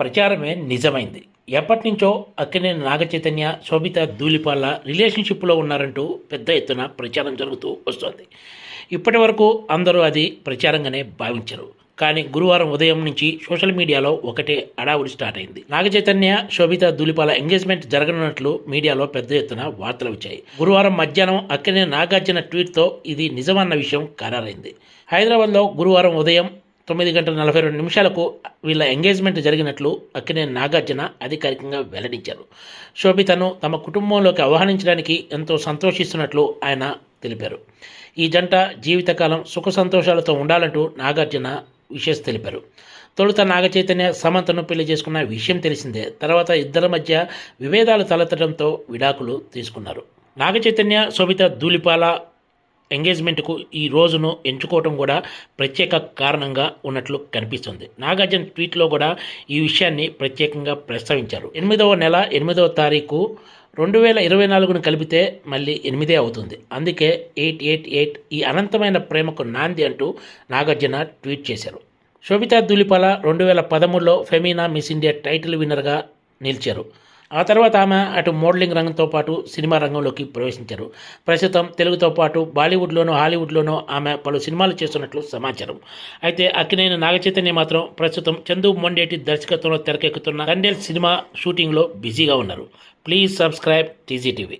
ప్రచారమే నిజమైంది. ఎప్పటి నుంచో అక్కినేని నాగచైతన్య శోభిత ధూళిపాల రిలేషన్షిప్లో ఉన్నారంటూ పెద్ద ఎత్తున ప్రచారం జరుగుతూ వస్తోంది. ఇప్పటి వరకు అందరూ అది ప్రచారంగానే భావించరు. కానీ గురువారం ఉదయం నుంచి సోషల్ మీడియాలో ఒకటే అడావుడి స్టార్ట్ అయింది. నాగచైతన్య శోభిత దులిపాల ఎంగేజ్మెంట్ జరగనున్నట్లు మీడియాలో పెద్ద ఎత్తున వార్తలు వచ్చాయి. గురువారం మధ్యాహ్నం అక్కడే నాగార్జున ట్వీట్తో ఇది నిజమన్న విషయం ఖరారైంది. హైదరాబాద్లో గురువారం ఉదయం తొమ్మిది గంటల నలభై రెండు నిమిషాలకు వీళ్ళ ఎంగేజ్మెంట్ జరిగినట్లు అక్కినే నాగార్జున అధికారికంగా వెల్లడించారు. శోభితను తమ కుటుంబంలోకి ఆహ్వానించడానికి ఎంతో సంతోషిస్తున్నట్లు ఆయన తెలిపారు. ఈ జంట జీవితకాలం సుఖ సంతోషాలతో ఉండాలంటూ నాగార్జున విషెస్ తెలిపారు. తొలుత నాగచైతన్య సమంతను పెళ్ళి చేసుకున్న విషయం తెలిసిందే. తర్వాత ఇద్దరి మధ్య విభేదాలు తలెత్తడంతో విడాకులు తీసుకున్నారు. నాగచైతన్య శోభిత ధూళిపాల ఎంగేజ్మెంట్కు ఈ రోజును ఎంచుకోవడం కూడా ప్రత్యేక కారణంగా ఉన్నట్లు కనిపిస్తుంది. నాగార్జున ట్వీట్లో కూడా ఈ విషయాన్ని ప్రత్యేకంగా ప్రస్తావించారు. ఎనిమిదవ నెల ఎనిమిదవ తారీఖు రెండు వేల ఇరవై నాలుగును కలిపితే మళ్ళీ ఎనిమిదే అవుతుంది. అందుకే ఎయిట్ ఎయిట్ ఎయిట్ ఈ అనంతమైన ప్రేమకు నాంది అంటూ నాగార్జున ట్వీట్ చేశారు. శోభితా దులిపాల రెండు వేల పదమూడులో ఫెమీనా మిస్ ఇండియా టైటిల్ విన్నర్గా నిలిచారు. ఆ తర్వాత ఆమె అటు మోడలింగ్ రంగంతో పాటు సినిమా రంగంలోకి ప్రవేశించారు. ప్రస్తుతం తెలుగుతో పాటు బాలీవుడ్లోనూ హాలీవుడ్లోనూ ఆమె పలు సినిమాలు చేస్తున్నట్లు సమాచారం. అయితే అక్కినేని నాగచైతన్య మాత్రం ప్రస్తుతం చందు మొండేటి దర్శకత్వంలో తెరకెక్కుతున్న కండేల్ సినిమా షూటింగ్లో బిజీగా ఉన్నారు. Please subscribe TG TV.